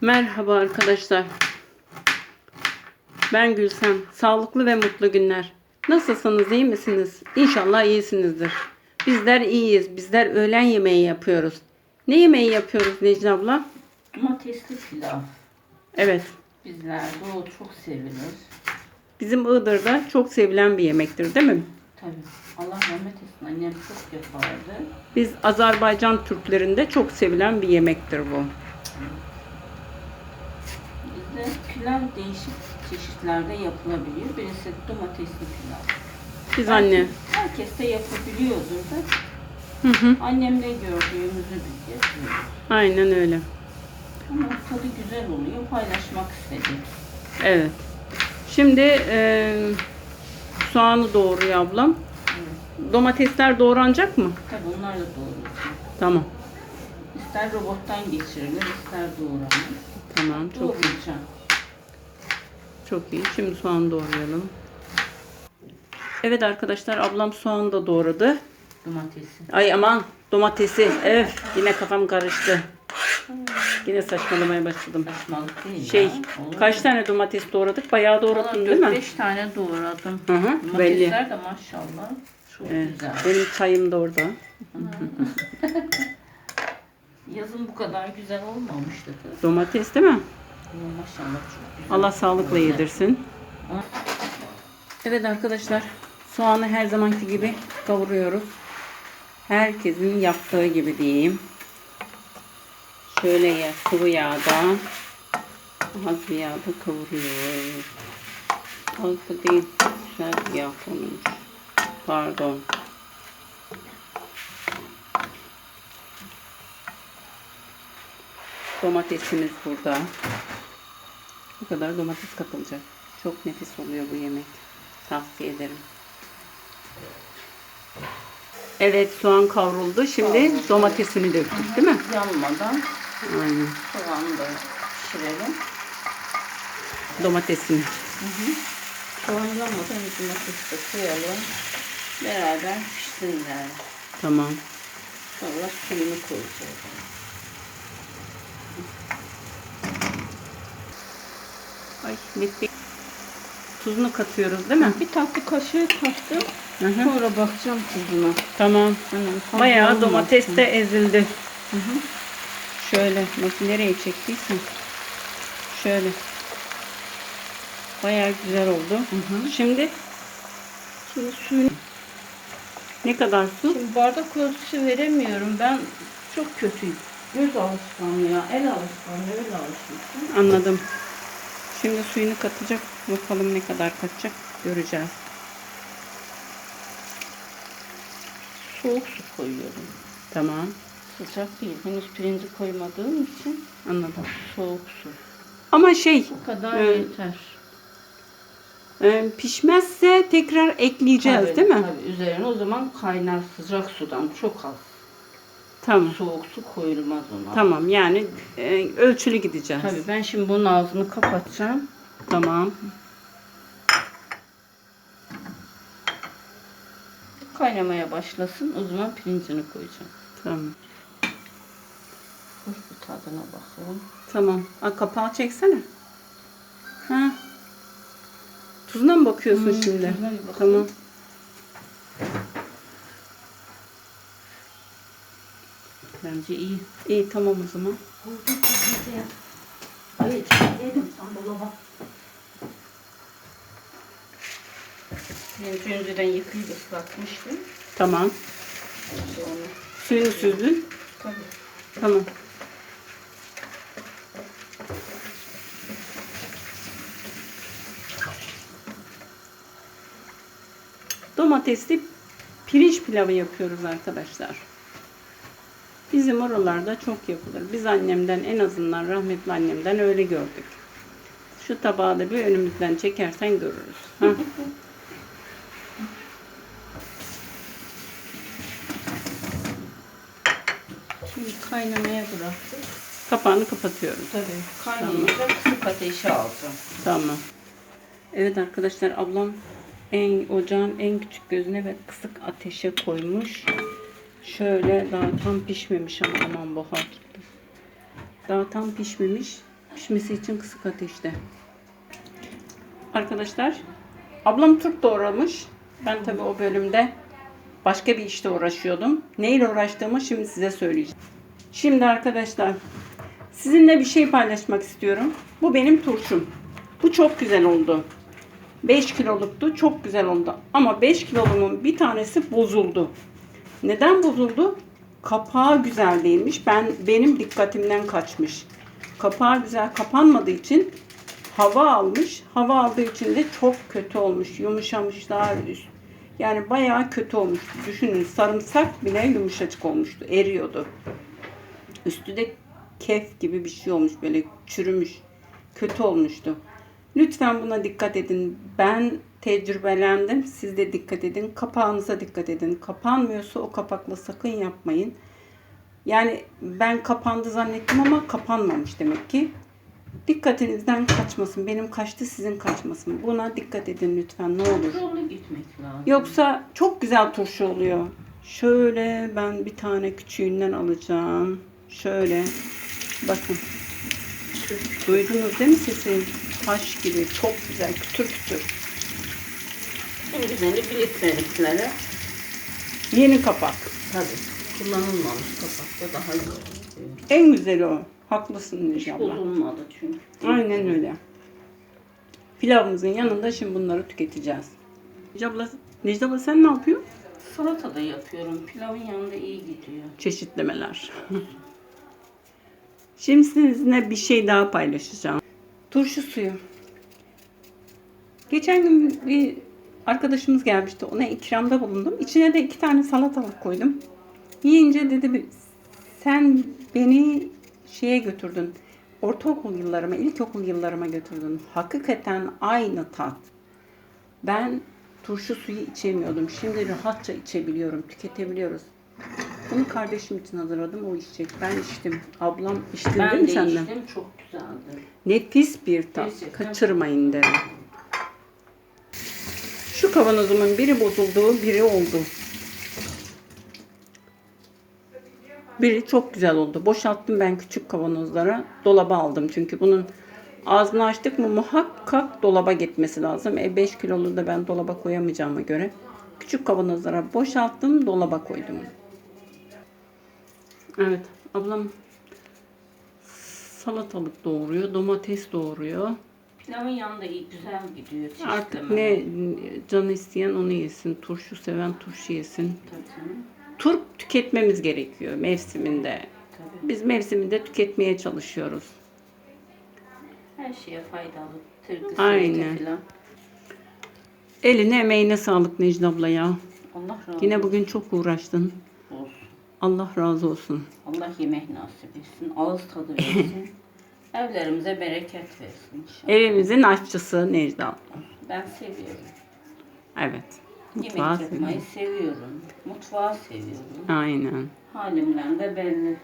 Merhaba arkadaşlar. Ben Gülsem. Sağlıklı ve mutlu günler. Nasılsınız, iyi misiniz? İnşallah iyisinizdir. Bizler iyiyiz. Bizler öğlen yemeği yapıyoruz. Ne yemeği yapıyoruz Necla abla? Domatesli pilav. Evet. Bizlerde o çok sevilir. Bizim Iğdır'da çok sevilen bir yemektir değil mi? Tabii. Allah rahmet etsin. Annem çok yapardı. Biz Azerbaycan Türklerinde çok sevilen bir yemektir bu. Bizde pilav değişik çeşitlerde yapılabiliyor. Birisi domatesli pilav. Biz anne. Herkes de yapabiliyordur da. Hı hı. Annemle gördüğümüzü biz yapıyoruz. Aynen öyle. Ama tadı güzel oluyor. Paylaşmak istedik. Evet. Şimdi eee soğanı doğruyor ablam. Evet. Domatesler doğranacak mı? Tabii onlar da doğru. Tamam. İster robottan geçirilir, ister doğranır. Tamam. Çok Doğrayacağım. Çok iyi. Şimdi soğan doğrayalım. Evet arkadaşlar ablam soğan da doğradı. Domatesi. Ay aman domatesi. Evet yine kafam karıştı. Yine saçmalamaya başladım. Saçmalık değil Şey ya. Olur kaç mu? tane domates doğradık? Bayağı doğradın değil mi? 5 tane doğradım. Hı hı belli. Domatesler de maşallah çok Evet, güzel. benim çayım da orada. Yazın bu kadar güzel olmamıştı. Domates değil mi? Allah sağlıkla yedirsin. Evet arkadaşlar soğanı her zamanki gibi kavuruyoruz. Herkesin yaptığı gibi diyeyim. Şöyle ya, sıvı yağda az bir yağda kavuruyoruz. Az da değil. Güzel bir yağ konulmuş. Pardon. Domatesimiz burada. Bu kadar domates katılacak. Çok nefis oluyor bu yemek. Tavsiye ederim. Evet soğan kavruldu. Şimdi Kavruldu. domatesini döktük değil mi? Yanmadan Aynen. soğanı da pişirelim. Domatesini. Soğan yanmadan domatesi de koyalım. Beraber pişsinler. Tamam. Sonra suyunu koyacağız. Ay bitti. Tuzunu katıyoruz değil mi? Bir tatlı kaşığı kattım. Hı hı. Sonra bakacağım tuzuna. Tamam. Hemen fazla Bayağı domates de ezildi. Hı hı. Şöyle nasıl nereye çektiysen. Şöyle. Bayağı güzel oldu. hı. Şimdi Şimdi suyunu ne kadar su? Şimdi bardak ölçüsü veremiyorum. Ben çok kötüyüm. Göz alışkanlığı ya. El alışkanlığı öyle alışmışım. Anladım. Şimdi suyunu katacak. Bakalım ne kadar katacak. Göreceğiz. Soğuk su koyuyorum. Tamam. Sıcak değil. Henüz pirinci koymadığım için Anladım. soğuk su. Ama şey Bu kadar Evet. yeter. e, pişmezse tekrar ekleyeceğiz Tabii, değil mi? Tabii. Üzerine o zaman kaynar sıcak sudan çok az. Tamam. Soğuk su koyulmaz ona. Tamam yani e, ölçülü gideceğiz. Tabii ben şimdi bunun ağzını kapatacağım. Tamam. Kaynamaya başlasın. O zaman pirincini koyacağım. Tamam. Dur bir tadına bakalım. Tamam. Aa, kapağı çeksene. Ha. Tuzuna mı bakıyorsun Hmm, şimdi? Tamam. Bence iyi. İyi tamam o zaman. Pirinci önceden yıkayıp ıslatmıştım. Tamam. Onu Suyunu süzdün. tabii. Tamam. Domatesli pirinç pilavı yapıyoruz arkadaşlar. Bizim oralarda çok yapılır. Biz annemden en azından rahmetli annemden öyle gördük. Şu tabağı da bir önümüzden çekersen görürüz. Şimdi kaynamaya bıraktık. Kapağını kapatıyoruz. Tabii kaynayınca kısık ateşe alacağım. Tamam. Evet arkadaşlar ablam en ocağın en küçük gözüne ve kısık ateşe koymuş. Şöyle daha tam pişmemiş ama aman buhar tuttu. Daha tam pişmemiş. Pişmesi için kısık ateşte. Arkadaşlar ablam turp doğramış. Ben tabii o bölümde başka bir işte uğraşıyordum. Neyle uğraştığımı şimdi size söyleyeceğim. Şimdi arkadaşlar sizinle bir şey paylaşmak istiyorum. Bu benim turşum. Bu çok güzel oldu. 5 kiloluktu. Çok güzel oldu. Ama 5 kilolumun bir tanesi bozuldu. Neden bozuldu? Kapağı güzel değilmiş. Ben benim dikkatimden kaçmış. Kapağı güzel kapanmadığı için hava almış. Hava aldığı için de çok kötü olmuş. Yumuşamışlar. Yani bayağı kötü olmuş. Düşünün sarımsak bile yumuşacık olmuştu. Eriyordu. Üstü de kef gibi bir şey olmuş. Böyle çürümüş. Kötü olmuştu. Lütfen buna dikkat edin. Ben tecrübelendim. Siz de dikkat edin. Kapağınıza dikkat edin. Kapanmıyorsa o kapakla sakın yapmayın. Yani ben kapandı zannettim ama kapanmamış demek ki. Dikkatinizden kaçmasın. Benim kaçtı sizin kaçmasın. Buna dikkat edin lütfen ne olur. Kontrollü gitmek lazım. Yoksa çok güzel turşu oluyor. Şöyle ben bir tane küçüğünden alacağım. Şöyle. Bakın. Duydunuz değil mi sesi? Taş gibi. Çok güzel. Kütür kütür. En güzeli bilitmediklere Yeni kapak. tabii kullanılmamış kapakta daha iyi oluyor. En güzeli o. Haklısın Hiç bozulmadı çünkü. Aynen öyle. Pilavımızın yanında şimdi bunları tüketeceğiz. Necla abla, Necla abla sen ne yapıyorsun? Salata da yapıyorum. Pilavın yanında iyi gidiyor. çeşitlemeler. Şimdi sizinle bir şey daha paylaşacağım. Turşu suyu. Geçen gün bir arkadaşımız gelmişti. Ona ikramda bulundum. İçine de iki tane salatalık koydum. Yiyince dedi bir- sen beni şeye götürdün. Ortaokul yıllarıma, ilkokul yıllarıma götürdün. Hakikaten aynı tat. Ben turşu suyu içemiyordum. Şimdi rahatça içebiliyorum, tüketebiliyoruz. Bunu kardeşim için hazırladım, o içecek. Ben içtim. Ablam değil Ben mi de senden? içtim. Çok güzeldi. Nefis bir tat. Gerçekten. Kaçırmayın derim. Kavanozumun biri bozuldu, biri oldu. Biri çok güzel oldu. Boşalttım ben küçük kavanozlara. Dolaba aldım çünkü bunun ağzını açtık mı muhakkak dolaba gitmesi lazım. E 5 kilolu da ben dolaba koyamayacağıma göre küçük kavanozlara boşalttım, dolaba koydum. Evet, ablam salatalık doğuruyor, domates doğuruyor. Pilavın yanında iyi güzel gidiyor. Artık çeşitleme. ne canı isteyen onu yesin. Turşu seven turşu yesin. Tabii canım. Turp tüketmemiz gerekiyor mevsiminde. Tabii. Biz mevsiminde tüketmeye çalışıyoruz. Her şeye faydalı. Tırgı, Aynen. Aynen. Falan. Eline emeğine sağlık Necla abla ya. Allah razı Yine bugün çok uğraştın. olsun. Allah razı olsun. Allah yemek nasip etsin. Ağız tadı versin. Evlerimize bereket versin inşallah. Evimizin aşçısı abla. Ben seviyorum. Evet. Yemek Mutfağı yapmayı seviyorum. seviyorum. Mutfağı seviyorum. Aynen. Halimden de belli.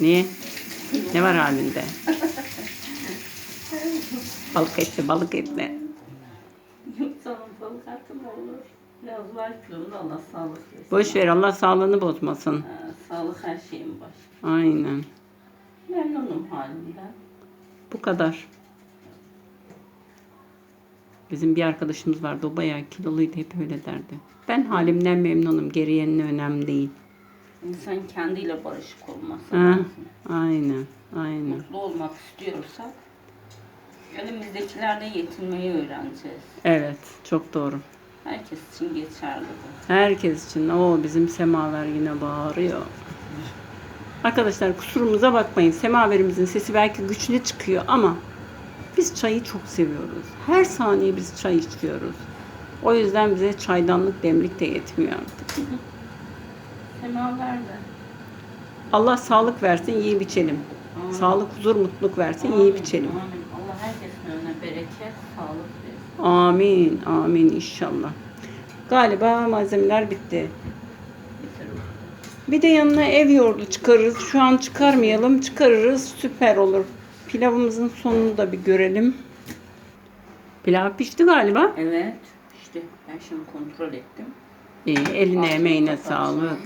Niye? Ne var halinde? balık etli, balık etli. Yoksa balık atı mı olur? Biraz var kilomda Allah sağlık versin. Boş ver Allah sağlığını bozmasın. Ha, sağlık her şeyin başı. Aynen. Memnunum halimden. Bu kadar. Bizim bir arkadaşımız vardı. O bayağı kiloluydu. Hep öyle derdi. Ben halimden memnunum. Geriyenine önemli değil. İnsan kendiyle barışık olması Ha, lazım. aynen. Aynen. Mutlu olmak istiyorsak önümüzdekilerle yetinmeyi öğreneceğiz. Evet. Çok doğru. Herkes için geçerli bu. Herkes için. o bizim semaver yine bağırıyor. Arkadaşlar kusurumuza bakmayın. Semaverimizin sesi belki güçlü çıkıyor ama biz çayı çok seviyoruz. Her saniye biz çay içiyoruz. O yüzden bize çaydanlık demlik de yetmiyor artık. Semaver de. Allah sağlık versin, yiyip içelim. Amin. Sağlık, huzur, mutluluk versin, yiyip Amin, içelim. Amin. Allah herkesin önüne bereket, sağlık versin. Amin, amin inşallah. Galiba malzemeler bitti. Bir de yanına ev yoğurdu çıkarırız. Şu an çıkarmayalım, çıkarırız. Süper olur. Pilavımızın sonunu da bir görelim. Pilav pişti galiba. Evet. İşte ben şimdi kontrol ettim. İyi, eline Afiyet emeğine sağlık.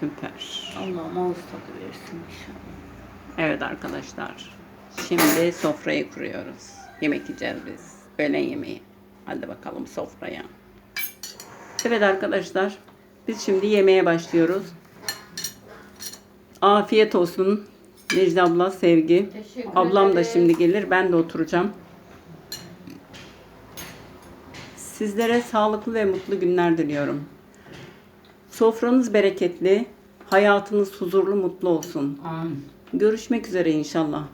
Süper. Allah'ım ağız tadı versin inşallah. Evet arkadaşlar. Şimdi sofrayı kuruyoruz. Yemek yiyeceğiz biz. Öğlen yemeği. Hadi bakalım sofraya. Evet arkadaşlar. Biz şimdi yemeğe başlıyoruz. Afiyet olsun. Necla abla sevgi. Teşekkür Ablam da şimdi gelir. Ben de oturacağım. Sizlere sağlıklı ve mutlu günler diliyorum. Sofranız bereketli, hayatınız huzurlu, mutlu olsun. Amin. Görüşmek üzere inşallah.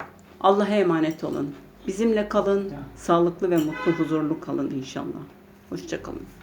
Allah'a emanet olun. Bizimle kalın, sağlıklı ve mutlu, huzurlu kalın inşallah. Hoşçakalın.